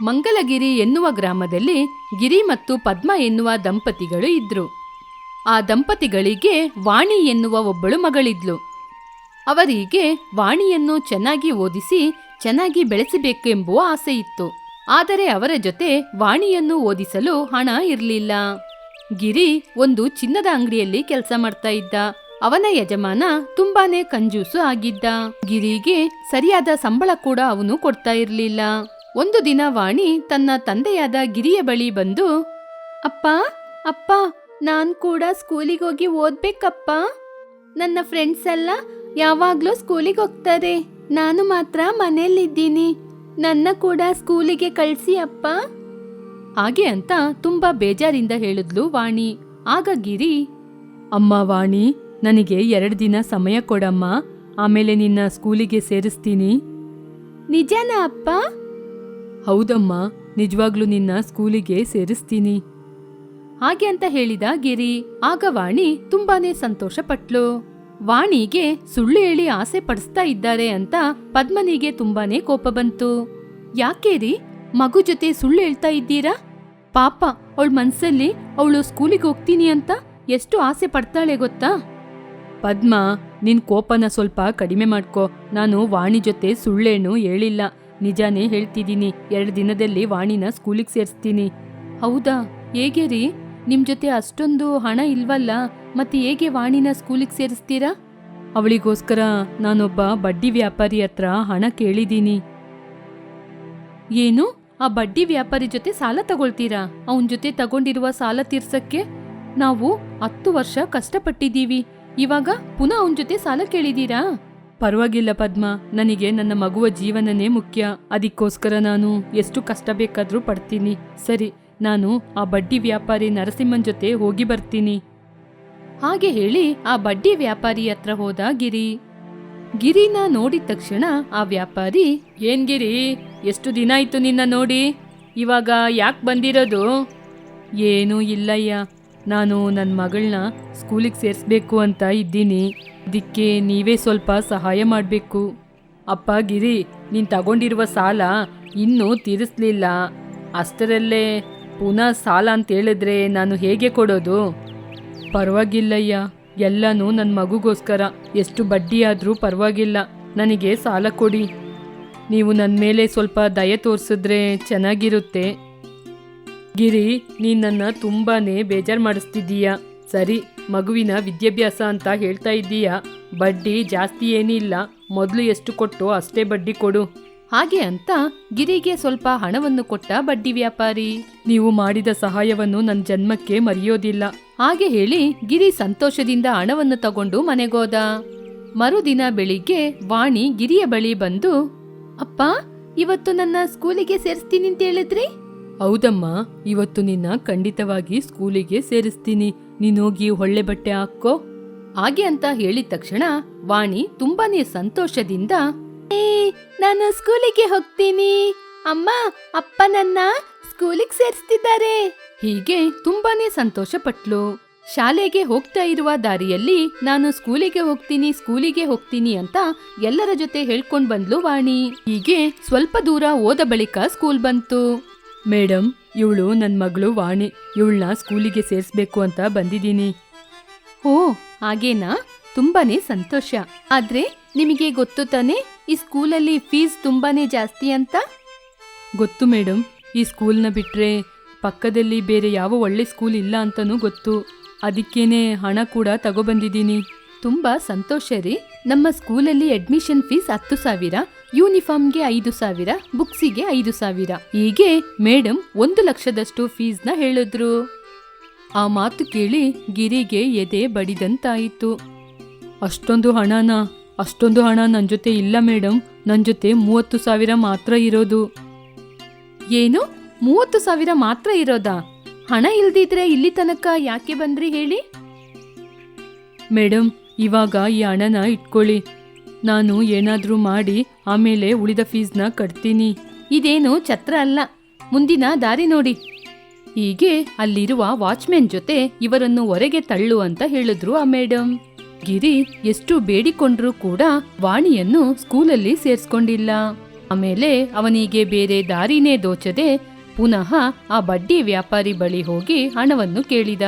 ಮಂಗಲಗಿರಿ ಎನ್ನುವ ಗ್ರಾಮದಲ್ಲಿ ಗಿರಿ ಮತ್ತು ಪದ್ಮ ಎನ್ನುವ ದಂಪತಿಗಳು ಇದ್ರು. ಆ ದಂಪತಿಗಳಿಗೆ ವಾಣಿ ಎನ್ನುವ ಒಬ್ಬಳು ಮಗಳಿದ್ಲು. ಅವರಿಗೆ ವಾಣಿಯನ್ನು ಚೆನ್ನಾಗಿ ಓದಿಸಿ, ಚೆನ್ನಾಗಿ ಬೆಳೆಸಬೇಕೆಂಬುವ ಆಸೆ ಇತ್ತು. ಆದರೆ ಅವರ ಜೊತೆ ವಾಣಿಯನ್ನು ಓದಿಸಲು ಹಣ ಇರಲಿಲ್ಲ. ಗಿರಿ ಒಂದು ಚಿನ್ನದ ಅಂಗಡಿಯಲ್ಲಿ ಕೆಲಸ ಮಾಡ್ತಾ ಇದ್ದ. ಅವನ ಯಜಮಾನ ತುಂಬಾನೇ ಕಂಜೂಸು ಆಗಿದ್ದ. ಗಿರಿಗೆ ಸರಿಯಾದ ಸಂಬಳ ಕೂಡ ಅವನು ಕೊಡ್ತಾ ಇರಲಿಲ್ಲ. ಒಂದು ದಿನ ವಾಣಿ ತನ್ನ ತಂದೆಯಾದ ಗಿರಿಯ ಬಳಿ ಬಂದು, ಅಪ್ಪ ಅಪ್ಪ, ನಾನ್ ಕೂಡ ಸ್ಕೂಲಿಗೆ ಹೋಗಿ ಓದ್ಬೇಕಪ್ಪ. ನನ್ನ ಫ್ರೆಂಡ್ಸ್ ಎಲ್ಲ ಯಾವಾಗ್ಲೂ ಸ್ಕೂಲಿಗೆ ಹೋಗ್ತಾರೆ. ನಾನು ಮಾತ್ರ ಮನೆಯಲ್ಲಿದ್ದೀನಿ. ನನ್ನ ಕೂಡ ಸ್ಕೂಲಿಗೆ ಕಳಿಸಿ, ಅಪ್ಪ. ಹಾಗೆ ಅಂತ ತುಂಬಾ ಬೇಜಾರಿಂದ ಹೇಳಿದ್ಲು ವಾಣಿ. ಆಗ ಗಿರಿ, ಅಮ್ಮ ವಾಣಿ, ನನಗೆ ಎರಡು ದಿನ ಸಮಯ ಕೊಡಮ್ಮ. ಆಮೇಲೆ ನಿನ್ನ ಸ್ಕೂಲಿಗೆ ಸೇರಿಸ್ತೀನಿ. ನಿಜನಾ, ಅಪ್ಪ? ಹೌದಮ್ಮ, ನಿಜವಾಗ್ಲೂ ನಿನ್ನ ಸ್ಕೂಲಿಗೆ ಸೇರಿಸ್ತೀನಿ. ಹಾಗೆ ಅಂತ ಹೇಳಿದ ಗಿರಿ, ಆಗ ವಾಣಿ ತುಂಬಾನೇ ಸಂತೋಷ ಪಟ್ಲು ವಾಣಿಗೆ ಸುಳ್ಳು ಹೇಳಿ ಆಸೆ ಪಡಿಸ್ತಾ ಇದ್ದಾರೆ ಅಂತ ಪದ್ಮನಿಗೆ ತುಂಬಾನೇ ಕೋಪ ಬಂತು. ಯಾಕೆ ರೀ, ಮಗು ಜೊತೆ ಸುಳ್ಳು ಹೇಳ್ತಾ ಇದ್ದೀರಾ? ಪಾಪ, ಅವಳ ಮನ್ಸಲ್ಲಿ ಅವಳು ಸ್ಕೂಲಿಗೆ ಹೋಗ್ತೀನಿ ಅಂತ ಎಷ್ಟು ಆಸೆ ಪಡ್ತಾಳೆ ಗೊತ್ತಾ? ಪದ್ಮ, ನಿನ್ ಕೋಪನ ಸ್ವಲ್ಪ ಕಡಿಮೆ ಮಾಡ್ಕೋ. ನಾನು ವಾಣಿ ಜೊತೆ ಸುಳ್ಳೇನು ಹೇಳಿಲ್ಲ. ನಿಜಾನೇ ಹೇಳ್ತಿದ್ದೀನಿ, ಎರಡು ದಿನದಲ್ಲಿ ವಾಣಿನ ಸ್ಕೂಲಿಗೆ ಸೇರಿಸ್ತೀನಿ. ಹೌದಾ? ಹೇಗೆ ರೀ? ನಿಮ್ ಜೊತೆ ಅಷ್ಟೊಂದು ಹಣ ಇಲ್ವಲ್ಲ, ಮತ್ತೆ ಹೇಗೆ ವಾಣಿನ ಸ್ಕೂಲಿಗೆ ಸೇರಿಸ್ತೀರಾ? ಅವಳಿಗೋಸ್ಕರ ನಾನೊಬ್ಬ ಬಡ್ಡಿ ವ್ಯಾಪಾರಿ ಹತ್ರ ಹಣ ಕೇಳಿದ್ದೀನಿ. ಏನು? ಆ ಬಡ್ಡಿ ವ್ಯಾಪಾರಿ ಜೊತೆ ಸಾಲ ತಗೊಳ್ತೀರಾ? ಅವನ ಜೊತೆ ತಗೊಂಡಿರುವ ಸಾಲ ತೀರ್ಸಕ್ಕೆ ನಾವು ಹತ್ತು ವರ್ಷ ಕಷ್ಟಪಟ್ಟಿದ್ದೀವಿ. ಇವಾಗ ಪುನಃ ಅವನ ಜೊತೆ ಸಾಲ ಕೇಳಿದೀರಾ ಪರವಾಗಿಲ್ಲ ಪದ್ಮ, ನನಗೆ ನನ್ನ ಮಗುವ ಜೀವನನೇ ಮುಖ್ಯ. ಅದಕ್ಕೋಸ್ಕರ ನಾನು ಎಷ್ಟು ಕಷ್ಟ ಬೇಕಾದರೂ ಪಡ್ತೀನಿ. ಸರಿ, ನಾನು ಆ ಬಡ್ಡಿ ವ್ಯಾಪಾರಿ ನರಸಿಂಹನ್ ಜೊತೆ ಹೋಗಿ ಬರ್ತೀನಿ. ಹಾಗೆ ಹೇಳಿ ಆ ಬಡ್ಡಿ ವ್ಯಾಪಾರಿ ಹತ್ರ ಹೋದ ಗಿರಿ. ಗಿರಿನ ನೋಡಿದ ತಕ್ಷಣ ಆ ವ್ಯಾಪಾರಿ, ಏನ್ ಗಿರಿ, ಎಷ್ಟು ದಿನ ಆಯ್ತು ನಿನ್ನ ನೋಡಿ? ಇವಾಗ ಯಾಕೆ ಬಂದಿರೋದು? ಏನೂ ಇಲ್ಲಯ್ಯ ನಾನು ನನ್ನ ಮಗಳನ್ನ ಸ್ಕೂಲಿಗೆ ಸೇರಿಸ್ಬೇಕು ಅಂತ ಇದ್ದೀನಿ. ಇದಕ್ಕೆ ನೀವೇ ಸ್ವಲ್ಪ ಸಹಾಯ ಮಾಡಬೇಕು. ಅಪ್ಪ ಗಿರಿ, ನೀನು ತಗೊಂಡಿರುವ ಸಾಲ ಇನ್ನೂ ತೀರಿಸ್ಲಿಲ್ಲ. ಅಷ್ಟರಲ್ಲೇ ಪುನಃ ಸಾಲ ಅಂತ ಹೇಳಿದ್ರೆ ನಾನು ಹೇಗೆ ಕೊಡೋದು? ಪರವಾಗಿಲ್ಲಯ್ಯ, ಎಲ್ಲನೂ ನನ್ನ ಮಗುಗೋಸ್ಕರ. ಎಷ್ಟು ಬಡ್ಡಿ ಆದರೂ ಪರವಾಗಿಲ್ಲ. ನನಗೆ ಸಾಲ ಕೊಡಿ. ನೀವು ನನ್ನ ಮೇಲೆ ಸ್ವಲ್ಪ ದಯೆ ತೋರಿಸಿದ್ರೆ ಚೆನ್ನಾಗಿರುತ್ತೆ. ಗಿರಿ ನೀನನ್ನ ನನ್ನ ತುಂಬಾನೇ ಬೇಜಾರು ಮಾಡಿಸ್ತಿದ್ದೀಯ? ಸರಿ ಮಗುವಿನ ವಿದ್ಯಾಭ್ಯಾಸ ಅಂತ ಹೇಳ್ತಾ ಇದ್ದೀಯ? ಬಡ್ಡಿ ಜಾಸ್ತಿ ಏನಿಲ್ಲ ಮೊದಲು ಎಷ್ಟು ಕೊಟ್ಟು ಅಷ್ಟೇ ಬಡ್ಡಿ ಕೊಡು. ಹಾಗೆ ಅಂತ ಗಿರಿಗೆ ಸ್ವಲ್ಪ ಹಣವನ್ನು ಕೊಟ್ಟ ಬಡ್ಡಿ ವ್ಯಾಪಾರಿ. ನೀವು ಮಾಡಿದ ಸಹಾಯವನ್ನು ನನ್ನ ಜನ್ಮಕ್ಕೆ ಮರೆಯೋದಿಲ್ಲ. ಹಾಗೆ ಹೇಳಿ ಗಿರಿ ಸಂತೋಷದಿಂದ ಹಣವನ್ನು ತಗೊಂಡು ಮನೆಗೋದ. ಮರುದಿನ ಬೆಳಿಗ್ಗೆ ವಾಣಿ ಗಿರಿಯ ಬಳಿ ಬಂದು ಅಪ್ಪ ಇವತ್ತು ನನ್ನ ಸ್ಕೂಲಿಗೆ ಸೇರಿಸ್ತೀನಿ ಅಂತ ಹೇಳಿದ್ರಿ? ಹೌದಮ್ಮ, ಇವತ್ತು ನಿನ್ನ ಖಂಡಿತವಾಗಿ ಸ್ಕೂಲಿಗೆ ಸೇರಿಸ್ತೀನಿ. ನೀನೋಗಿ ಒಳ್ಳೆ ಬಟ್ಟೆ ಹಾಕೋ. ಹಾಗೆ ಅಂತ ಹೇಳಿದ ತಕ್ಷಣ ವಾಣಿ ತುಂಬಾನೇ ಸಂತೋಷದಿಂದ, ಏ, ನಾನು ಸ್ಕೂಲಿಗೆ ಹೋಗ್ತೀನಿ. ಅಮ್ಮ, ಅಪ್ಪ ನನ್ನ ಸ್ಕೂಲಿಗೆ ಸೇರಿಸ್ತಿದ್ದಾರೆ. ಹೀಗೆ ತುಂಬಾನೇ ಸಂತೋಷ ಪಟ್ಲು ಶಾಲೆಗೆ ಹೋಗ್ತಾ ಇರುವ ದಾರಿಯಲ್ಲಿ ನಾನು ಸ್ಕೂಲಿಗೆ ಹೋಗ್ತೀನಿ ಸ್ಕೂಲಿಗೆ ಹೋಗ್ತೀನಿ ಅಂತ ಎಲ್ಲರ ಜೊತೆ ಹೇಳ್ಕೊಂಡ್ ಬಂದ್ಲು ವಾಣಿ. ಹೀಗೆ ಸ್ವಲ್ಪ ದೂರ ಹೋದ ಬಳಿಕ ಸ್ಕೂಲ್ ಬಂತು. ಮೇಡಮ್ ಇವಳು ನನ್ನ ಮಗಳು ವಾಣಿ. ಇವಳನ್ನ ಸ್ಕೂಲಿಗೆ ಸೇರಿಸ್ಬೇಕು ಅಂತ ಬಂದಿದ್ದೀನಿ. ಓ ಹಾಗೇನಾ? ತುಂಬಾನೇ ಸಂತೋಷ. ಆದ್ರೆ ನಿಮಗೆ ಗೊತ್ತು ತಾನೇ ಈ ಸ್ಕೂಲಲ್ಲಿ ಫೀಸ್ ತುಂಬಾನೇ ಜಾಸ್ತಿ ಅಂತ? ಗೊತ್ತು ಮೇಡಮ್ ಈ ಸ್ಕೂಲ್ನ ಬಿಟ್ರೆ ಪಕ್ಕದಲ್ಲಿ ಬೇರೆ ಯಾವ ಒಳ್ಳೆ ಸ್ಕೂಲ್ ಇಲ್ಲ ಅಂತನೂ ಗೊತ್ತು. ಅದಕ್ಕೇನೆ ಹಣ ಕೂಡ ತಗೊಬಂದಿದ್ದೀನಿ. ತುಂಬಾ ಸಂತೋಷ ರೀ. ನಮ್ಮ ಸ್ಕೂಲಲ್ಲಿ ಅಡ್ಮಿಷನ್ ಫೀಸ್ ಹತ್ತು ಸಾವಿರ. ಯೂನಿಫಾರ್ಮ್ಗೆ ಐದು ಸಾವಿರ, ಬುಕ್ಸಿಗೆ ಐದು ಸಾವಿರ. ಹೀಗೆ ಮೇಡಮ್ ಒಂದು ಲಕ್ಷದಷ್ಟು ಫೀಸ್ನ ಹೇಳಿದ್ರು. ಆ ಮಾತು ಕೇಳಿ ಗಿರಿಗೆ ಎದೆ ಬಡಿದಂತಾಯಿತು. ಅಷ್ಟೊಂದು ಹಣನ? ಅಷ್ಟೊಂದು ಹಣ ನನ್ನ ಜೊತೆ ಇಲ್ಲ ಮೇಡಮ್ ನನ್ನ ಜೊತೆ ಮೂವತ್ತು ಸಾವಿರ ಮಾತ್ರ ಇರೋದು. ಏನು? ಮೂವತ್ತು ಸಾವಿರ ಮಾತ್ರ ಇರೋದಾ? ಹಣ ಇಲ್ದಿದ್ರೆ ಇಲ್ಲಿ ತನಕ ಯಾಕೆ ಬಂದ್ರಿ ಹೇಳಿ? ಮೇಡಮ್ ಇವಾಗ ಈ ಹಣನ ಇಟ್ಕೊಳ್ಳಿ. ನಾನು ಏನಾದರೂ ಮಾಡಿ ಆಮೇಲೆ ಉಳಿದ ಫೀಸ್ನ ಕಟ್ತೀನಿ. ಇದೇನು ಛತ್ರ ಅಲ್ಲ. ಮುಂದಿನ ದಾರಿ ನೋಡಿ. ಹೀಗೆ ಅಲ್ಲಿರುವ ವಾಚ್ಮೆನ್ ಜೊತೆ ಇವರನ್ನು ಹೊರಗೆ ತಳ್ಳು ಅಂತ ಹೇಳಿದ್ರು ಆ ಮೇಡಮ್ ಗಿರಿ ಎಷ್ಟು ಬೇಡಿಕೊಂಡ್ರೂ ಕೂಡ ವಾಣಿಯನ್ನು ಸ್ಕೂಲಲ್ಲಿ ಸೇರಿಸ್ಕೊಂಡಿಲ್ಲ. ಆಮೇಲೆ ಅವನಿಗೆ ಬೇರೆ ದಾರಿನೇ ದೋಚದೆ ಪುನಃ ಆ ಬಡ್ಡಿ ವ್ಯಾಪಾರಿ ಬಳಿ ಹೋಗಿ ಹಣವನ್ನು ಕೇಳಿದ.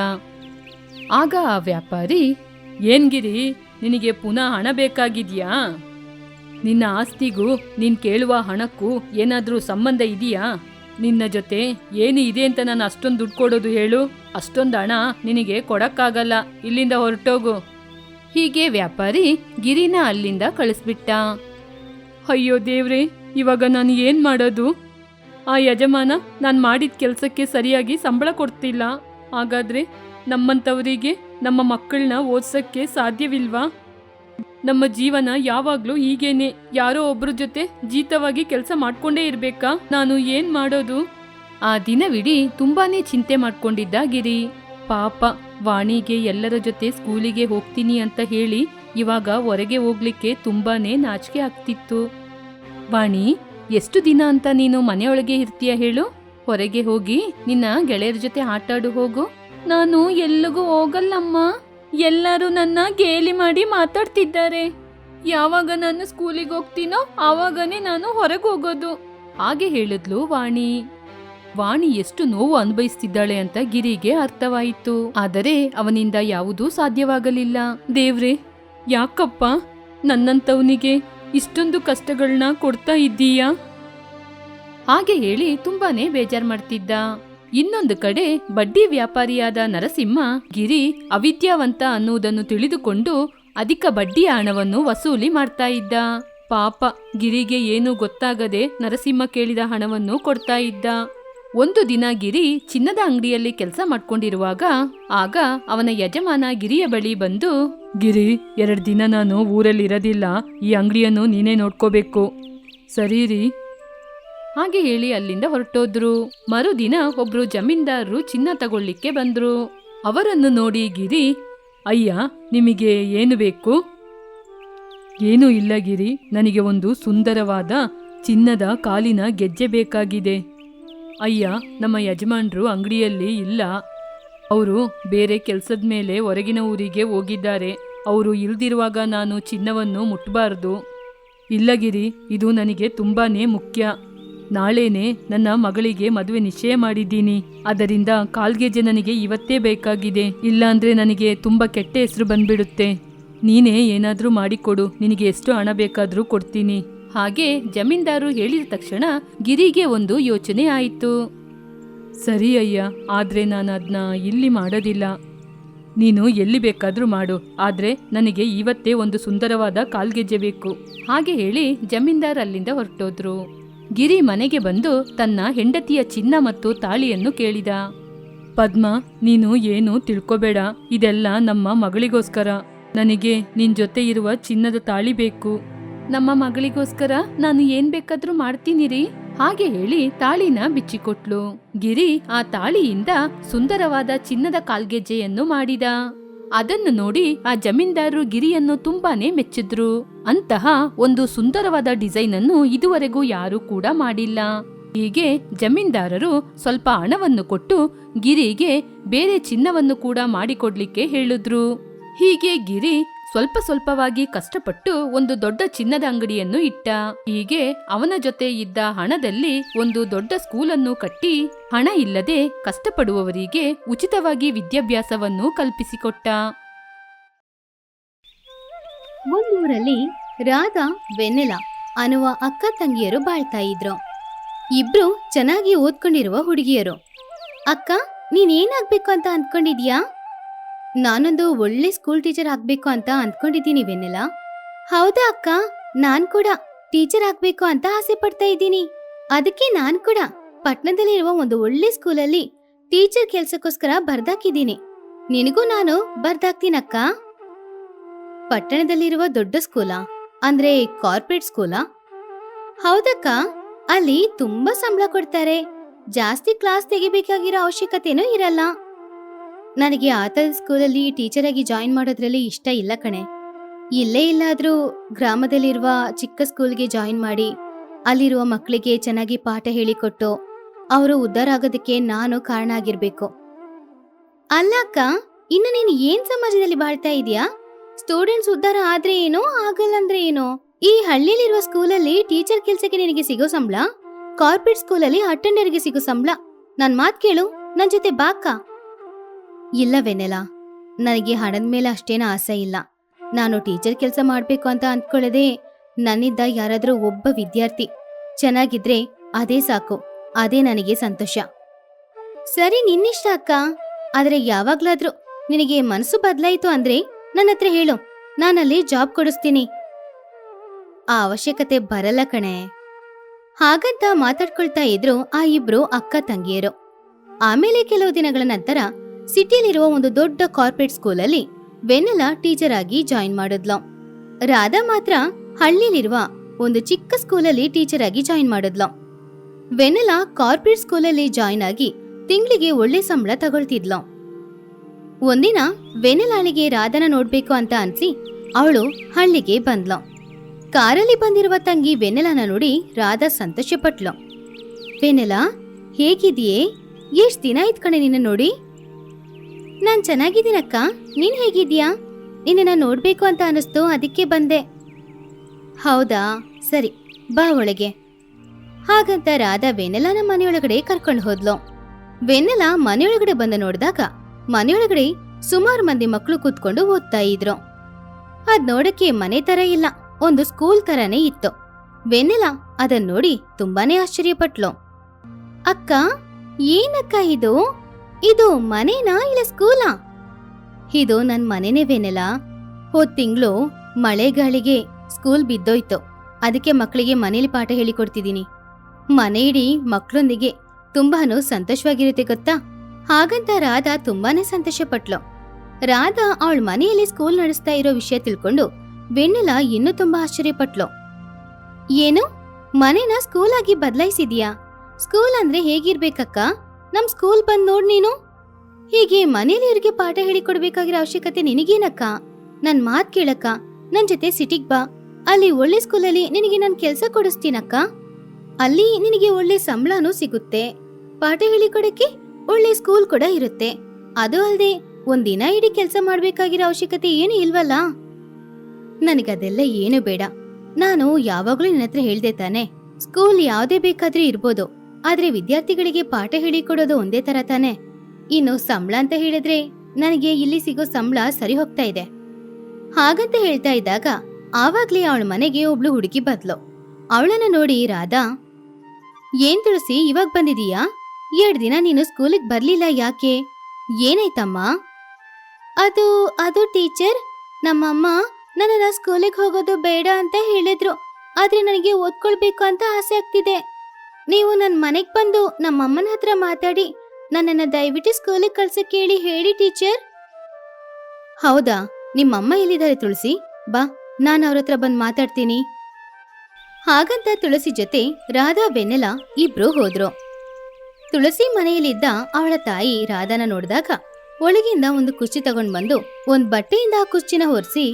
ಆಗ ಆ ವ್ಯಾಪಾರಿ ಏನ್ಗಿರಿ ನಿನಗೆ ಪುನಃ ಹಣ ಬೇಕಾಗಿದೆಯಾ? ನಿನ್ನ ಆಸ್ತಿಗೂ, ನೀನು ಕೇಳುವ ಹಣಕ್ಕೂ ಏನಾದರೂ ಸಂಬಂಧ ಇದೆಯಾ? ನಿನ್ನ ಜೊತೆ ಏನು ಇದೆ ಅಂತ ನಾನು ಅಷ್ಟೊಂದು ದುಡ್ಡು ಕೊಡೋದು ಹೇಳು. ಅಷ್ಟೊಂದು ಹಣ ನಿನಗೆ ಕೊಡಕ್ಕಾಗಲ್ಲ. ಇಲ್ಲಿಂದ ಹೊರಟೋಗು. ಹೀಗೆ ವ್ಯಾಪಾರಿ ಗಿರಿನ ಅಲ್ಲಿಂದ ಕಳಿಸ್ಬಿಟ್ಟ. ಅಯ್ಯೋ ದೇವ್ರಿ, ಇವಾಗ ನಾನು ಏನು ಮಾಡೋದು? ಆ ಯಜಮಾನ ನಾನು ಮಾಡಿದ ಕೆಲಸಕ್ಕೆ ಸರಿಯಾಗಿ ಸಂಬಳ ಕೊಡ್ತಿಲ್ಲ. ಹಾಗಾದ್ರೆ ನಮ್ಮಂಥವರಿಗೆ ನಮ್ಮ ಮಕ್ಕಳನ್ನ ಓದ್ಸೋಕ್ಕೆ ಸಾಧ್ಯವಿಲ್ವಾ? ನಮ್ಮ ಜೀವನ ಯಾವಾಗ್ಲೂ ಹೀಗೇನೆ. ಯಾರೋ ಒಬ್ಬರ ಜೊತೆ ಜೀತವಾಗಿ ಕೆಲಸ ಮಾಡ್ಕೊಂಡೇ ಇರ್ಬೇಕಾ? ನಾನು ಏನ್ ಮಾಡೋದು? ಆ ದಿನವಿಡೀ ತುಂಬಾನೇ ಚಿಂತೆ ಮಾಡ್ಕೊಂಡಿದ್ದ ಗಿರಿ. ಪಾಪ, ವಾಣಿಗೆ ಎಲ್ಲರ ಜೊತೆ ಸ್ಕೂಲಿಗೆ ಹೋಗ್ತೀನಿ ಅಂತ ಹೇಳಿ ಇವಾಗ ಹೊರಗೆ ಹೋಗ್ಲಿಕ್ಕೆ ತುಂಬಾನೇ ನಾಚಿಕೆ ಆಗ್ತಿತ್ತು. ವಾಣಿ, ಎಷ್ಟು ದಿನ ಅಂತ ನೀನು ಮನೆಯೊಳಗೆ ಇರ್ತೀಯ ಹೇಳು? ಹೊರಗೆ ಹೋಗಿ ನಿನ್ನ ಗೆಳೆಯರ ಜೊತೆ ಆಟಾಡು ಹೋಗು. ನಾನು ಎಲ್ಲಿಗೂ ಹೋಗಲ್ಲಮ್ಮ. ಎಲ್ಲರೂ ನನ್ನ ಗೇಲಿ ಮಾಡಿ ಮಾತಾಡ್ತಿದ್ದಾರೆ. ಯಾವಾಗ ನಾನು ಸ್ಕೂಲಿಗೆ ಹೋಗ್ತೀನೋ ಆವಾಗನೇ ನಾನು ಹೊರಗೆ ಹೋಗೋದು. ಹಾಗೆ ಹೇಳಿದ್ಲು ವಾಣಿ. ವಾಣಿ ಎಷ್ಟು ನೋವು ಅನುಭವಿಸ್ತಿದ್ದಾಳೆ ಅಂತ ಗಿರಿಗೆ ಅರ್ಥವಾಯಿತು. ಆದರೆ ಅವನಿಂದ ಯಾವುದೂ ಸಾಧ್ಯವಾಗಲಿಲ್ಲ. ದೇವ್ರೆ, ಯಾಕಪ್ಪ ನನ್ನಂತವನಿಗೆ ಇಷ್ಟೊಂದು ಕಷ್ಟಗಳನ್ನ ಕೊಡ್ತಾ ಇದ್ದೀಯಾ? ಹಾಗೆ ಹೇಳಿ ತುಂಬಾನೇ ಬೇಜಾರ್ ಮಾಡ್ತಿದ್ದ. ಇನ್ನೊಂದು ಕಡೆ ಬಡ್ಡಿ ವ್ಯಾಪಾರಿಯಾದ ನರಸಿಂಹ, ಗಿರಿ ಅವಿದ್ಯಾವಂತ ಅನ್ನುವುದನ್ನು ತಿಳಿದುಕೊಂಡು ಅಧಿಕ ಬಡ್ಡಿಯ ಹಣವನ್ನು ವಸೂಲಿ ಮಾಡ್ತಾ ಇದ್ದ. ಪಾಪ, ಗಿರಿಗೆ ಏನೂ ಗೊತ್ತಾಗದೆ ನರಸಿಂಹ ಕೇಳಿದ ಹಣವನ್ನು ಕೊಡ್ತಾ ಇದ್ದ. ಒಂದು ದಿನ ಗಿರಿ ಚಿನ್ನದ ಅಂಗಡಿಯಲ್ಲಿ ಕೆಲಸ ಮಾಡ್ಕೊಂಡಿರುವಾಗ ಆಗ ಅವನ ಯಜಮಾನ ಗಿರಿಯ ಬಳಿ ಬಂದು, ಗಿರಿ, ಎರಡು ದಿನ ನಾನು ಊರಲ್ಲಿ ಇರೋದಿಲ್ಲ ಈ ಅಂಗಡಿಯನ್ನು ನೀನೇ ನೋಡ್ಕೋಬೇಕು. ಸರಿ ರೀ ಹಾಗೆ ಹೇಳಿ ಅಲ್ಲಿಂದ ಹೊರಟೋದ್ರು. ಮರುದಿನ ಒಬ್ರು ಜಮೀನ್ದಾರರು ಚಿನ್ನ ತಗೊಳ್ಳಿಕ್ಕೆ ಬಂದ್ರು. ಅವರನ್ನು ನೋಡಿ ಗಿರಿ, ಅಯ್ಯ, ನಿಮಗೆ ಏನು ಬೇಕು? ಏನೂ ಇಲ್ಲ ಗಿರಿ, ನನಗೆ ಒಂದು ಸುಂದರವಾದ ಚಿನ್ನದ ಕಾಲಿನ ಗೆಜ್ಜೆ ಬೇಕಾಗಿದೆ. ಅಯ್ಯ, ನಮ್ಮ ಯಜಮಾನ್ರು ಅಂಗಡಿಯಲ್ಲಿ ಇಲ್ಲ. ಅವರು ಬೇರೆ ಕೆಲಸದ ಮೇಲೆ ಹೊರಗಿನ ಊರಿಗೆ ಹೋಗಿದ್ದಾರೆ. ಅವರು ಇಲ್ದಿರುವಾಗ ನಾನು ಚಿನ್ನವನ್ನು ಮುಟ್ಟಬಾರ್ದು ಇಲ್ಲ ಗಿರಿ, ಇದು ನನಗೆ ತುಂಬಾನೇ ಮುಖ್ಯ. ನಾಳೆನೆ ನನ್ನ ಮಗಳಿಗೆ ಮದುವೆ ನಿಶ್ಚಯ ಮಾಡಿದ್ದೀನಿ. ಅದರಿಂದ ಕಾಲ್ಗೆಜ್ಜೆ ನನಗೆ ಇವತ್ತೇ ಬೇಕಾಗಿದೆ. ಇಲ್ಲಾಂದ್ರೆ ನನಗೆ ತುಂಬ ಕೆಟ್ಟ ಹೆಸರು ಬಂದ್ಬಿಡುತ್ತೆ. ನೀನೇ ಏನಾದರೂ ಮಾಡಿಕೊಡು. ನಿನಗೆ ಎಷ್ಟು ಹಣ ಬೇಕಾದರೂ ಕೊಡ್ತೀನಿ. ಹಾಗೆ ಜಮೀನ್ದಾರು ಹೇಳಿದ ತಕ್ಷಣ ಗಿರಿಗೆ ಒಂದು ಯೋಚನೆ ಆಯಿತು. ಸರಿ ಅಯ್ಯ, ಆದರೆ ನಾನು ಅದನ್ನ ಇಲ್ಲಿ ಮಾಡೋದಿಲ್ಲ. ನೀನು ಎಲ್ಲಿ ಬೇಕಾದರೂ ಮಾಡು. ಆದರೆ ನನಗೆ ಇವತ್ತೇ ಒಂದು ಸುಂದರವಾದ ಕಾಲ್ಗೆಜ್ಜೆ ಬೇಕು. ಹಾಗೆ ಹೇಳಿ ಜಮೀನ್ದಾರ್ ಅಲ್ಲಿಂದ ಹೊರಟೋದ್ರು. ಗಿರಿ ಮನೆಗೆ ಬಂದು ತನ್ನ ಹೆಂಡತಿಯ ಚಿನ್ನ ಮತ್ತು ತಾಳಿಯನ್ನು ಕೇಳಿದ. ಪದ್ಮ, ನೀನು ಏನು ತಿಳ್ಕೊಬೇಡ. ಇದೆಲ್ಲ ನಮ್ಮ ಮಗಳಿಗೋಸ್ಕರ. ನನಗೆ ನಿನ್ ಜೊತೆ ಇರುವ ಚಿನ್ನದ ತಾಳಿ ಬೇಕು. ನಮ್ಮ ಮಗಳಿಗೋಸ್ಕರ ನಾನು ಏನ್ ಬೇಕಾದ್ರೂ ಮಾಡ್ತೀನಿ ರೀ ಹಾಗೆ ಹೇಳಿ ತಾಳಿನ ಬಿಚ್ಚಿಕೊಟ್ಲು. ಗಿರಿ ಆ ತಾಳಿಯಿಂದ ಸುಂದರವಾದ ಚಿನ್ನದ ಕಾಲ್ಗೆಜ್ಜೆಯನ್ನು ಮಾಡಿದ. ಅದನ್ನು ನೋಡಿ ಆ ಜಮೀನ್ದಾರರು ಗಿರಿಯನ್ನು ತುಂಬಾನೇ ಮೆಚ್ಚಿದ್ರು. ಅಂತಹ ಒಂದು ಸುಂದರವಾದ ಡಿಸೈನ್ ಅನ್ನು ಇದುವರೆಗೂ ಯಾರೂ ಕೂಡ ಮಾಡಿಲ್ಲ. ಹೀಗೆ ಜಮೀನ್ದಾರರು ಸ್ವಲ್ಪ ಹಣವನ್ನು ಕೊಟ್ಟು ಗಿರಿಗೆ ಬೇರೆ ಚಿನ್ನವನ್ನು ಕೂಡ ಮಾಡಿಕೊಡ್ಲಿಕ್ಕೆ ಹೇಳಿದ್ರು. ಹೀಗೆ ಗಿರಿ ಸ್ವಲ್ಪ ಸ್ವಲ್ಪವಾಗಿ ಕಷ್ಟಪಟ್ಟು ಒಂದು ದೊಡ್ಡ ಚಿನ್ನದ ಅಂಗಡಿಯನ್ನು ಇಟ್ಟ. ಹೀಗೆ ಅವನ ಜೊತೆ ಇದ್ದ ಹಣದಲ್ಲಿ ಒಂದು ದೊಡ್ಡ ಸ್ಕೂಲನ್ನು ಕಟ್ಟಿ ಹಣ ಇಲ್ಲದೆ ಕಷ್ಟಪಡುವವರಿಗೆ ಉಚಿತವಾಗಿ ವಿದ್ಯಾಭ್ಯಾಸವನ್ನು ಕಲ್ಪಿಸಿಕೊಟ್ಟ. ಒಂದೂರಲ್ಲಿ ರಾಧಾ, ವೆನ್ನೆಲ ಅನ್ನುವ ಅಕ್ಕ, ತಂಗಿಯರು ಬಾಳ್ತಾ ಇದ್ರು. ಇಬ್ರು ಚೆನ್ನಾಗಿ ಓದ್ಕೊಂಡಿರುವ ಹುಡುಗಿಯರು. ಅಕ್ಕ, ನೀನೇನಾಗ್ಬೇಕು ಅಂತ ಅಂದ್ಕೊಂಡಿದ್ಯಾ? ನಾನೊಂದು ಒಳ್ಳೆ ಸ್ಕೂಲ್ ಟೀಚರ್ ಆಗ್ಬೇಕು ಅಂತ ಅಂದ್ಕೊಂಡಿದ್ದೀನಿ ವೆನ್ನೆಲ. ಹೌದಾ ಅಕ್ಕ? ನಾನ್ ಕೂಡ ಟೀಚರ್ ಆಗ್ಬೇಕು ಅಂತ ಆಸೆ ಪಡ್ತಾ ಇದ್ದೀನಿ. ಅದಕ್ಕೆ ನಾನ್ ಕೂಡ ಪಟ್ಟಣದಲ್ಲಿರುವ ಒಂದು ಒಳ್ಳೆ ಸ್ಕೂಲಲ್ಲಿ ಟೀಚರ್ ಕೆಲ್ಸಕ್ಕೋಸ್ಕರ ಬರ್ದಾಕಿದ್ದೀನಿ. ನಿನಗೂ ನಾನು ಬರ್ದಾಕ್ತೀನಕ್ಕ ಪಟ್ಟಣದಲ್ಲಿರುವ ದೊಡ್ಡ ಸ್ಕೂಲ ಅಂದ್ರೆ ಕಾರ್ಪೊರೇಟ್ ಸ್ಕೂಲಾ ಹೌದಕ್ಕ, ಅಲ್ಲಿ ತುಂಬಾ ಸಂಬಳ ಕೊಡ್ತಾರೆ. ಜಾಸ್ತಿ ಕ್ಲಾಸ್ ತೆಗಿಬೇಕಾಗಿರೋ ಅವಶ್ಯಕತೆನೂ ಇರಲ್ಲ. ನನಗೆ ಆ ಥರದ ಸ್ಕೂಲಲ್ಲಿ ಟೀಚರ್ ಆಗಿ ಜಾಯಿನ್ ಮಾಡೋದ್ರಲ್ಲಿ ಇಷ್ಟ ಇಲ್ಲ ಕಣೆ. ಇಲ್ಲೇ ಇಲ್ಲಾದರೂ ಗ್ರಾಮದಲ್ಲಿರುವ ಚಿಕ್ಕ ಸ್ಕೂಲ್ಗೆ ಜಾಯಿನ್ ಮಾಡಿ, ಅಲ್ಲಿರುವ ಮಕ್ಕಳಿಗೆ ಚೆನ್ನಾಗಿ ಪಾಠ ಹೇಳಿಕೊಟ್ಟು, ಅವರು ಉದ್ಧಾರ ಆಗೋದಕ್ಕೆ ನಾನು ಕಾರಣ ಆಗಿರ್ಬೇಕು. ಅಲ್ಲ ಅಕ್ಕ, ಇನ್ನು ನೀನು ಏನ್ ಸಮಾಜದಲ್ಲಿ ಬಾಳ್ತಾ ಇದೀಯಾ? ಸ್ಟೂಡೆಂಟ್ಸ್ ಉದ್ಧಾರ ಆದ್ರೆ ಏನೋ, ಆಗಲ್ಲ ಅಂದ್ರೆ ಏನೋ? ಈ ಹಳ್ಳಿಲಿರುವ ಸ್ಕೂಲಲ್ಲಿ ಟೀಚರ್ ಕೆಲ್ಸಕ್ಕೆ ನಿನಗೆ ಸಿಗೋ ಸಂಬಳ? ಕಾರ್ಪೊರೇಟ್ ಸ್ಕೂಲಲ್ಲಿ ಅಟೆಂಡರ್ಗೆ ಸಿಗೋ ಸಂಬಳ? ನನ್ ಮಾತ್ ಕೇಳು, ನನ್ ಜೊತೆ ಬಾಕ ಇಲ್ಲವೆನೆಲ? ನನಗೆ ಹಣದ ಮೇಲೆ ಅಷ್ಟೇನ ಆಸೆ ಇಲ್ಲ. ನಾನು ಟೀಚರ್ ಕೆಲಸ ಮಾಡಬೇಕು ಅಂತ ಅಂದ್ಕೊಳ್ಳದೆ ನನ್ನಿಂದ ಯಾರಾದರೂ ಒಬ್ಬ ವಿದ್ಯಾರ್ಥಿ ಚೆನ್ನಾಗಿದ್ರೆ ಅದೇ ಸಾಕು, ಅದೇ ನನಗೆ ಸಂತೋಷ. ಸರಿ ನಿನ್ನಿಷ್ಟ ಅಕ್ಕ, ಆದರೆ ಯಾವಾಗ್ಲಾದ್ರೂ ನಿನಗೆ ಮನಸ್ಸು ಬದಲಾಯಿತು ಅಂದ್ರೆ ನನ್ನ ಹತ್ರ ಹೇಳು, ನಾನಲ್ಲಿ ಜಾಬ್ ಕೊಡಿಸ್ತೀನಿ. ಆ ಅವಶ್ಯಕತೆ ಬರಲ್ಲ ಕಣೆ. ಹಾಗಂತ ಮಾತಾಡ್ಕೊಳ್ತಾ ಇದ್ರು ಆ ಇಬ್ರು ಅಕ್ಕ ತಂಗಿಯರು. ಆಮೇಲೆ ಕೆಲವು ದಿನಗಳ ನಂತರ ಸಿಟಿಲಿರುವ ಒಂದು ದೊಡ್ಡ ಕಾರ್ಪೊರೇಟ್ ಸ್ಕೂಲಲ್ಲಿ ವೆನೆಲಾ ಟೀಚರ್ ಆಗಿ ಜಾಯಿನ್ ಮಾಡಿದ್ಲು. ರಾಧಾ ಮಾತ್ರ ಹಳ್ಳಿಯಲ್ಲಿರುವ ಒಂದು ಚಿಕ್ಕ ಸ್ಕೂಲಲ್ಲಿ ಟೀಚರ್ ಆಗಿ ಜಾಯಿನ್ ಮಾಡಿದ್ಲು. ವೆನೆಲಾ ಕಾರ್ಪೊರೇಟ್ ಸ್ಕೂಲಲ್ಲಿ ಜಾಯಿನ್ ಆಗಿ ತಿಂಗಳಿಗೆ ಒಳ್ಳೆ ಸಂಬಳ ತಗೊಳ್ತಿದ್ಲು. ಒಂದಿನ ವೆನೆಲಾಳಿಗೆ ರಾಧನ ನೋಡ್ಬೇಕು ಅಂತ ಅನ್ಸಿ ಅವಳು ಹಳ್ಳಿಗೆ ಬಂದ್ಲು. ಕಾರಲ್ಲಿ ಬಂದಿರುವ ತಂಗಿ ವೆನೆಲಾನ ನೋಡಿ ರಾಧಾ ಸಂತೋಷಪಟ್ಲು. ವೆನೆಲಾ ಹೇಗಿದೆಯೇ ಎಷ್ಟ್ ದಿನ ಇತ್ಕಣೆ ಕಣೆ ನಿನ್ನ ನೋಡಿ? ನಾನ್ ಚೆನ್ನಾಗಿದ್ದೀನಕ್ಕ. ನೀನ್ ಹೇಗಿದ್ಯಾ ನಿನ್ನ ನೋಡ್ಬೇಕು ಅಂತ ಅನಿಸ್ತು, ಅದಕ್ಕೆ ಬಂದೆ. ಹೌದಾ? ಸರಿ, ಬಾ ಒಳಗೆ. ಹಾಗಂತ ರಾಧಾ ವೆನೆಲಾನ ಮನೆಯೊಳಗಡೆ ಕರ್ಕೊಂಡು ಹೋದ್ಲು. ವೆನೆಲಾ ಮನೆಯೊಳಗಡೆ ಬಂದು ನೋಡಿದಾಗ, ಮನೆಯೊಳಗಡೆ ಸುಮಾರು ಮಂದಿ ಮಕ್ಕಳು ಕೂತ್ಕೊಂಡು ಓದ್ತಾ ಇದ್ರು. ಅದ್ ನೋಡಕ್ಕೆ ಮನೆ ತರ ಇಲ್ಲ, ಒಂದು ಸ್ಕೂಲ್ ತರನೇ ಇತ್ತು. ವೆನೆಲಾ ಅದನ್ನ ನೋಡಿ ತುಂಬಾನೇ ಆಶ್ಚರ್ಯಪಟ್ಲು. ಅಕ್ಕ, ಏನಕ್ಕ ಇದು? ಇದು ಮನೇನಾ ಇಲ್ಲ ಸ್ಕೂಲಾ? ಇದು ನನ್ ಮನೆನೇ ವೆನೆಲಾ. ಹೋದ್ ತಿಂಗಳು ಮಳೆಗಾಳಿಗೆ ಸ್ಕೂಲ್ ಬಿದ್ದೋಯ್ತು. ಅದಕ್ಕೆ ಮಕ್ಕಳಿಗೆ ಮನೇಲಿ ಪಾಠ ಹೇಳಿಕೊಡ್ತಿದ್ದೀನಿ. ಮನೆ ಇಡೀ ಮಕ್ಕಳೊಂದಿಗೆ ತುಂಬಾನು ಸಂತೋಷವಾಗಿರುತ್ತೆ ಗೊತ್ತಾ? ಹಾಗಂತ ರಾಧಾ ತುಂಬಾನೇ ಸಂತೋಷ ಪಟ್ಲು ರಾಧಾ ಅವಳ ಮನೆಯಲ್ಲಿ ಸ್ಕೂಲ್ ನಡೆಸ್ತಾ ಇರೋ ವಿಷಯ ತಿಳ್ಕೊಂಡು ವೆಣ್ಣೆಲ ಇನ್ನೂ ತುಂಬಾ ಆಶ್ಚರ್ಯಪಟ್ಲು. ಏನು? ಮನೆನ ಸ್ಕೂಲ್ ಆಗಿ ಬದಲಾಯಿಸಿದ್ಯಾ? ಸ್ಕೂಲ್ ಅಂದ್ರೆ ಹೇಗಿರ್ಬೇಕಕ್ಕ? ನಮ್ ಸ್ಕೂಲ್ ಬಂದ್ ನೋಡ್ ನೀನು. ಹೀಗೆ ಮನೇಲಿ ಇವ್ರಿಗೆ ಪಾಠ ಹೇಳಿಕೊಡ್ಬೇಕಾಗಿರೋ ಅವಶ್ಯಕತೆ ನಿನಗೇನಕ್ಕ? ನನ್ ಮಾತ್ ಕೇಳಕ್ಕ. ನನ್ ಜೊತೆ ಸಿಟಿಗ್ ಬಾ. ಅಲ್ಲಿ ಒಳ್ಳೆ ಸ್ಕೂಲಲ್ಲಿ ನಿನಗೆ ನಾನ್ ಕೆಲ್ಸ ಕೊಡಿಸ್ತೀನಕ್ಕ? ಅಲ್ಲಿ ನಿನಗೆ ಒಳ್ಳೆ ಸಂಬಳನೂ ಸಿಗುತ್ತೆ. ಪಾಠ ಹೇಳಿಕೊಡಕ್ಕೆ ಒಳ್ಳೆ ಸ್ಕೂಲ್ ಕೂಡ ಇರುತ್ತೆ. ಅದು ಅಲ್ಲದೆ ಒಂದಿನ ಇಡೀ ಕೆಲಸ ಮಾಡ್ಬೇಕಾಗಿರೋ ಅವಶ್ಯಕತೆ ಏನು ಇಲ್ವಲ್ಲ? ನನಗದೆಲ್ಲ ಏನು ಬೇಡ. ನಾನು ಯಾವಾಗ್ಲೂ ನಿನ್ನ ಹತ್ರ ಹೇಳ್ದೆ ತಾನೆ. ಸ್ಕೂಲ್ ಯಾವ್ದೇ ಬೇಕಾದ್ರೂ ಇರ್ಬೋದು. ಆದ್ರೆ ವಿದ್ಯಾರ್ಥಿಗಳಿಗೆ ಪಾಠ ಹೇಳಿಕೊಡೋದು ಒಂದೇ ತರ ತಾನೆ? ಇನ್ನು ಸಂಬಳ ಅಂತ ಹೇಳಿದ್ರೆ ನನಗೆ ಇಲ್ಲಿ ಸಿಗೋ ಸಂಬಳ ಸರಿ ಹೋಗ್ತಾ ಇದೆ. ಹಾಗಂತ ಹೇಳ್ತಾ ಇದ್ದಾಗ ಆವಾಗ್ಲೇ ಅವಳ ಮನೆಗೆ ಒಬ್ಳು ಹುಡುಗಿ ಬದ್ಲು. ಅವಳನ್ನ ನೋಡಿ ರಾಧಾ, ಏನ್ ತುಳಸಿ, ಇವಾಗ ಬಂದಿದೀಯಾ? ಎರಡ್ ದಿನ ನೀನು ಸ್ಕೂಲಿಗೆ ಬರ್ಲಿಲ್ಲ ಯಾಕೆ? ಏನಾಯ್ತಮ್ಮ? ಅದು ಅದು ಟೀಚರ್, ನಮ್ಮಮ್ಮ ನನ್ನನ್ನ ಸ್ಕೂಲಿಗೆ ಹೋಗೋದು ಬೇಡ ಅಂತ ಹೇಳಿದ್ರು. ಆದ್ರೆ ನನಗೆ ಓದ್ಕೊಳ್ಬೇಕು ಅಂತ ಆಸೆ ಆಗ್ತಿದೆ. ನೀವು ನನ್ನ ಮನೆಗೆ ಬಂದು ನಮ್ಮಮ್ಮನ ಹತ್ರ ಮಾತಾಡಿ, ನನ್ನನ್ನ ದಯವಿಟ್ಟು ಸ್ಕೂಲಿಗೆ ಕಳ್ಸಕ್ಕೆ ಹೇಳಿ ಹೇಳಿ, ಟೀಚರ್. ಹೌದಾ? ನಿಮ್ಮಮ್ಮ ಎಲ್ಲಿದ್ದಾರೆ ತುಳಸಿ? ಬಾ, ನಾನು ಅವ್ರ ಹತ್ರ ಬಂದು ಮಾತಾಡ್ತೀನಿ. ಹಾಗಂತ ತುಳಸಿ ಜೊತೆ ರಾಧಾ ಬೆನ್ನೆಲ ಇಬ್ರು ಹೋದ್ರು. ತುಳಸಿ ಮನೆಯಲ್ಲಿದ್ದ ಅವಳ ತಾಯಿ ರಾಧಾನ ನೋಡಿದಾಗ ಒಳಗಿಂದ ಒಂದು ಕುರ್ಚಿ ತಗೊಂಡು ಬಂದು ಒಂದು ಬಟ್ಟೆಯಿಂದ ಆ ಕುರ್ಚಿನ ಹೊರಿಸಿ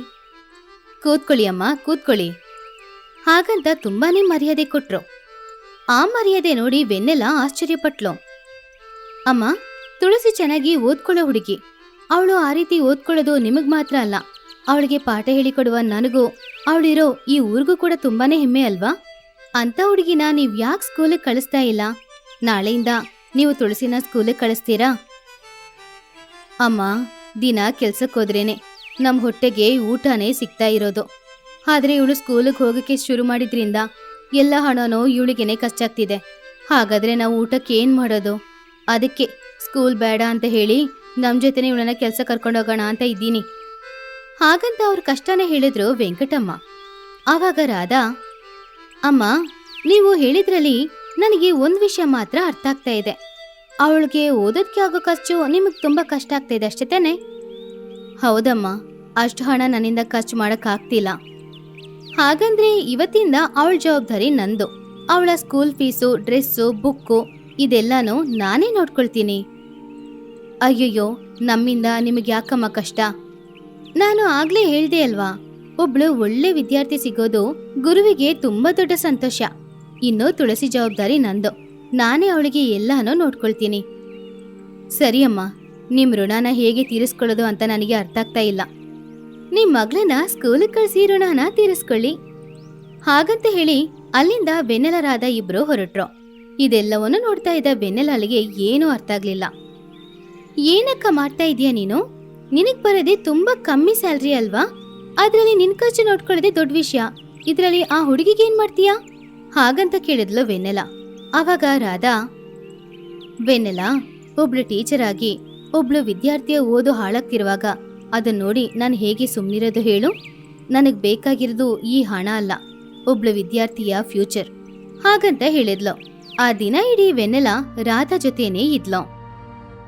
ಕೂತ್ಕೊಳ್ಳಿ ಅಮ್ಮ, ಕೂತ್ಕೊಳ್ಳಿ. ಹಾಗಂತ ತುಂಬಾನೇ ಮರ್ಯಾದೆ ಕೊಟ್ರು. ಆ ಮರ್ಯಾದೆ ನೋಡಿ ಬೆನ್ನೆಲ್ಲ ಆಶ್ಚರ್ಯಪಟ್ಲು. ಅಮ್ಮ, ತುಳಸಿ ಚೆನ್ನಾಗಿ ಓದ್ಕೊಳ್ಳೋ ಹುಡುಗಿ. ಅವಳು ಆ ರೀತಿ ಓದ್ಕೊಳ್ಳೋದು ನಿಮಗ್ ಮಾತ್ರ ಅಲ್ಲ. ಅವಳಿಗೆ ಪಾಠ ಹೇಳಿಕೊಡುವ ನನಗೂ, ಅವಳಿರೋ ಈ ಊರಿಗೂ ಕೂಡ ತುಂಬಾನೇ ಹೆಮ್ಮೆ ಅಲ್ವಾ? ಅಂತ ಹುಡುಗಿನ ನೀವ್ ಯಾಕೆ ಸ್ಕೂಲಿಗೆ ಕಳಿಸ್ತಾ ಇಲ್ಲ? ನಾಳೆಯಿಂದ ನೀವು ತುಳಸಿನ ಸ್ಕೂಲಿಗೆ ಕಳಿಸ್ತೀರಾ? ಅಮ್ಮ, ದಿನ ಕೆಲ್ಸಕ್ಕೆ ಹೋದ್ರೇನೆ ನಮ್ಮ ಹೊಟ್ಟೆಗೆ ಊಟನೇ ಸಿಗ್ತಾ ಇರೋದು. ಆದ್ರೆ ಇವಳು ಸ್ಕೂಲಿಗೆ ಹೋಗಕ್ಕೆ ಶುರು ಮಾಡಿದ್ರಿಂದ ಎಲ್ಲ ಹಣನೂ ಇವಳಿಗೇನೆ ಖರ್ಚಾಗ್ತಿದೆ. ಹಾಗಾದ್ರೆ ನಾವು ಊಟಕ್ಕೆ ಏನು ಮಾಡೋದು? ಅದಕ್ಕೆ, ಸ್ಕೂಲ್ ಬೇಡ ಅಂತ ಹೇಳಿ ನಮ್ಮ ಜೊತೆನೇ ಇವಳನ್ನ ಕೆಲಸ ಕರ್ಕೊಂಡೋಗೋಣ ಅಂತ ಇದ್ದೀನಿ. ಹಾಗಂತ ಅವ್ರ ಕಷ್ಟನ ಹೇಳಿದ್ರು ವೆಂಕಟಮ್ಮ. ಆವಾಗ ರಾಧಾ, ಅಮ್ಮ, ನೀವು ಹೇಳಿದ್ರಲ್ಲಿ ನನಗೆ ಒಂದು ವಿಷಯ ಮಾತ್ರ ಅರ್ಥ ಆಗ್ತಾ ಇದೆ. ಅವಳಿಗೆ ಓದೋದಕ್ಕೆ ಆಗೋ ಖರ್ಚು ನಿಮಗೆ ತುಂಬಾ ಕಷ್ಟ ಆಗ್ತಾ ಇದೆ ಅಷ್ಟೇ ತಾನೆ? ಹೌದಮ್ಮ, ಅಷ್ಟು ಹಣ ನನ್ನಿಂದ ಖರ್ಚು ಮಾಡಕ್ ಆಗ್ತಿಲ್ಲ. ಹಾಗಂದ್ರೆ ಇವತ್ತಿಂದ ಅವಳ ಜವಾಬ್ದಾರಿ ನಂದು. ಅವಳ ಸ್ಕೂಲ್ ಫೀಸು ಡ್ರೆಸ್ಸು ಬುಕ್ಕು ಇದೆಲ್ಲಾನು ನಾನೇ ನೋಡ್ಕೊಳ್ತೀನಿ. ಅಯ್ಯಯ್ಯೋ, ನಮ್ಮಿಂದ ನಿಮಗೆ ಯಾಕಮ್ಮ ಕಷ್ಟ? ನಾನು ಆಗ್ಲೇ ಹೇಳ್ದೆ ಅಲ್ವಾ, ಒಬ್ಳು ಒಳ್ಳೆ ವಿದ್ಯಾರ್ಥಿ ಸಿಗೋದು ಗುರುವಿಗೆ ತುಂಬಾ ದೊಡ್ಡ ಸಂತೋಷ. ಇನ್ನು ತುಳಸಿ ಜವಾಬ್ದಾರಿ ನಂದು. ನಾನೇ ಅವಳಿಗೆ ಎಲ್ಲಾನು ನೋಡ್ಕೊಳ್ತೀನಿ. ಸರಿ ಅಮ್ಮ ನಿಮ್ಮ ಋಣನ ಹೇಗೆ ತೀರಿಸ್ಕೊಳ್ಳೋದು ಅಂತ ನನಗೆ ಅರ್ಥ ಆಗ್ತಾ ಇಲ್ಲ. ನಿಮ್ ಮಗಳನ್ನ ಸ್ಕೂಲಿಗೆ ಕಳಿಸಿ ಋಣನ ತೀರಿಸ್ಕೊಳ್ಳಿ. ಹಾಗಂತ ಹೇಳಿ ಅಲ್ಲಿಂದ ಬೆನ್ನೆಲರಾದ ಇಬ್ರು ಹೊರಟ್ರು. ಇದೆಲ್ಲವನ್ನು ನೋಡ್ತಾ ಇದ್ದ ಬೆನ್ನೆಲಾಲಿಗೆ ಏನೂ ಅರ್ಥ ಆಗ್ಲಿಲ್ಲ. ಏನಕ್ಕ ಮಾಡ್ತಾ ಇದೀಯ ನೀನು? ನಿನಗ್ ಬರೋದೇ ತುಂಬಾ ಕಮ್ಮಿ ಸ್ಯಾಲ್ರಿ ಅಲ್ವಾ? ಅದ್ರಲ್ಲಿ ನಿನ್ ಖರ್ಚು ನೋಡ್ಕೊಳ್ಳೋದೇ ದೊಡ್ಡ ವಿಷಯ. ಇದ್ರಲ್ಲಿ ಆ ಹುಡುಗಿಗೆ ಏನ್ ಮಾಡ್ತೀಯಾ? ಹಾಗಂತ ಕೇಳಿದ್ಲು ಬೆನ್ನೆಲ ಅವಾಗ ರಾಧಾ, ವೆನ್ನೆಲ, ಒಬ್ಳು ಟೀಚರ್ ಆಗಿ ಒಬ್ಳು ವಿದ್ಯಾರ್ಥಿಯ ಓದು ಹಾಳಾಗ್ತಿರುವಾಗ ಅದನ್ನ ನೋಡಿ ನಾನು ಹೇಗೆ ಸುಮ್ಮನಿರೋದು ಹೇಳು? ನನಗೆ ಬೇಕಾಗಿರೋದು ಈ ಹಣ ಅಲ್ಲ, ಒಬ್ಳು ವಿದ್ಯಾರ್ಥಿಯ ಫ್ಯೂಚರ್ ಹಾಗಂತ ಹೇಳಿದ್ಲು. ಆ ದಿನ ಇಡೀ ವೆನ್ನೆಲ ರಾಧಾ ಜೊತೆನೇ ಇದ್ಲು.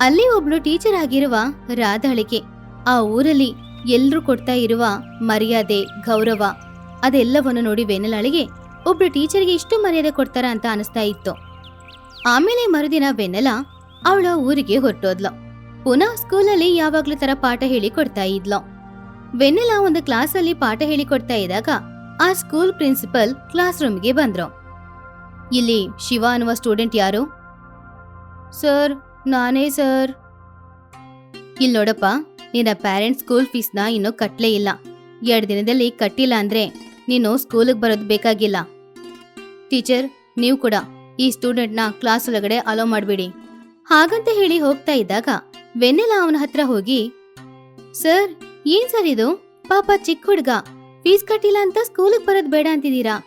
ಅಲ್ಲಿ ಒಬ್ಳು ಟೀಚರ್ ಆಗಿರುವ ರಾಧಾಳಿಗೆ ಆ ಊರಲ್ಲಿ ಎಲ್ರೂ ಕೊಡ್ತಾ ಇರುವ ಮರ್ಯಾದೆ, ಗೌರವ ಅದೆಲ್ಲವನ್ನು ನೋಡಿ ವೆನ್ನೆಲಾಳಿಗೆ ಒಬ್ಳು ಟೀಚರ್ಗೆ ಇಷ್ಟು ಮರ್ಯಾದೆ ಕೊಡ್ತಾರ ಅಂತ ಅನಿಸ್ತಾ ಇತ್ತು. ಆಮೇಲೆ ಮರುದಿನ ವೆನ್ನೆಲ ಅವಳ ಊರಿಗೆ ಹೊರಟೋದ್ಲು. ಪುನಃ ಸ್ಕೂಲಲ್ಲಿ ಯಾವಾಗ್ಲೂ ತರ ಪಾಠ ಹೇಳಿ ಕೊಡ್ತಾ ಇದ್ಲು. ವೆನ್ನೆಲ ಒಂದು ಕ್ಲಾಸಲ್ಲಿ ಪಾಠ ಹೇಳಿ ಕೊಡ್ತಾ ಇದ್ದಾಗ ಆ ಸ್ಕೂಲ್ ಪ್ರಿನ್ಸಿಪಲ್ ಕ್ಲಾಸ್ ರೂಮ್ಗೆ ಬಂದ್ರು. ಇಲ್ಲಿ ಶಿವ ಅನ್ನುವ ಸ್ಟೂಡೆಂಟ್ ಯಾರು? ಸರ್, ನಾನೇ ಸರ್. ಇಲ್ಲಿ ನೋಡಪ್ಪ, ನಿನ್ನ ಪ್ಯಾರೆಂಟ್ಸ್ ಸ್ಕೂಲ್ ಫೀಸ್ನ ಇನ್ನೂ ಕಟ್ಲೇ ಇಲ್ಲ. ಎರಡು ದಿನದಲ್ಲಿ ಕಟ್ಟಿಲ್ಲ ಅಂದ್ರೆ ನೀನು ಸ್ಕೂಲಿಗೆ ಬರೋದು ಬೇಕಾಗಿಲ್ಲ. ಟೀಚರ್, ನೀವು ಕೂಡ ಈ ಸ್ಟೂಡೆಂಟ್ನ ಕ್ಲಾಸ್ ಒಳಗಡೆ ಅಲೋ ಮಾಡಬೇಡಿ. ಹಾಗಂತ ಹೇಳಿ ಹೋಗ್ತಾ ಇದ್ದಾಗ ವೆನ್ನೆಲ ಅವನ ಹತ್ರ ಹೋಗಿ, ಸರ್, ಏನ್ ಸರ್ ಇದು? ಪಾಪ ಚಿಕ್ಕ ಹುಡ್ಗ. ಫೀಸ್ ಕಟ್ಟಿಲ್ಲ ಅಂತ ಸ್ಕೂಲಿಗೆ ಬರೋದ್ ಬೇಡ ಅಂತಿದ್ದೀರಾ?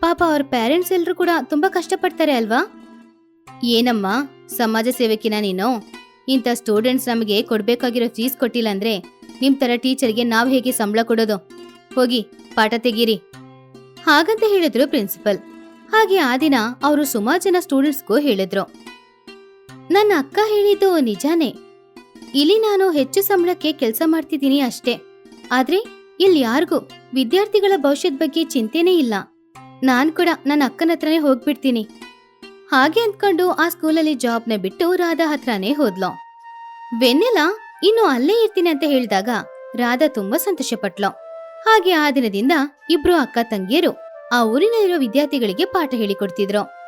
ಪಾಪ ಅವ್ರ ಪೇರೆಂಟ್ಸ್ ಎಲ್ರು ಕೂಡ ತುಂಬಾ ಕಷ್ಟಪಡ್ತಾರೆ ಅಲ್ವಾ? ಏನಮ್ಮ, ಸಮಾಜ ಸೇವಕಿನ ನೀನು? ಇಂಥ ಸ್ಟೂಡೆಂಟ್ಸ್ ನಮಗೆ ಕೊಡ್ಬೇಕಾಗಿರೋ ಫೀಸ್ ಕೊಟ್ಟಿಲ್ಲ ಅಂದ್ರೆ ನಿಮ್ ತರ ಟೀಚರ್ಗೆ ನಾವ್ ಹೇಗೆ ಸಂಬಳ ಕೊಡೋದು? ಹೋಗಿ, ಪಾಠ ತೆಗೀರಿ. ಹಾಗಂತ ಹೇಳಿದ್ರು ಪ್ರಿನ್ಸಿಪಲ್. ಹಾಗೆ ಆ ದಿನ ಅವರು ಸುಮಾರು ಜನ ಸ್ಟೂಡೆಂಟ್ಸ್ಗೂ ಹೇಳಿದ್ರು. ನನ್ನ ಅಕ್ಕ ಹೇಳಿದ್ದು ನಿಜಾನೇ. ಇಲ್ಲಿ ನಾನು ಹೆಚ್ಚು ಸಂಬಳಕ್ಕೆ ಕೆಲಸ ಮಾಡ್ತಿದ್ದೀನಿ ಅಷ್ಟೇ. ಆದ್ರೆ ಇಲ್ಲಿ ಯಾರಿಗೂ ವಿದ್ಯಾರ್ಥಿಗಳ ಭವಿಷ್ಯದ ಬಗ್ಗೆ ಚಿಂತೆನೇ ಇಲ್ಲ. ನಾನ್ ಕೂಡ ನನ್ನ ಅಕ್ಕನ ಹತ್ರನೇ ಹೋಗ್ಬಿಡ್ತೀನಿ. ಹಾಗೆ ಅಂದ್ಕೊಂಡು ಆ ಸ್ಕೂಲಲ್ಲಿ ಜಾಬ್ನ ಬಿಟ್ಟು ರಾಧಾ ಹತ್ರನೇ ಹೋದ್ಲು. ವೆನ್ನೆಲ ಇನ್ನು ಅಲ್ಲೇ ಇರ್ತೀನಿ ಅಂತ ಹೇಳಿದಾಗ ರಾಧಾ ತುಂಬಾ ಸಂತೋಷ ಪಟ್ಲು ಹಾಗೆ ಆ ದಿನದಿಂದ ಇಬ್ರು ಅಕ್ಕ ತಂಗಿಯರು ಆ ಊರಿನಲ್ಲಿರೋ ವಿದ್ಯಾರ್ಥಿಗಳಿಗೆ ಪಾಠ ಹೇಳಿಕೊಡ್ತಿದ್ರು.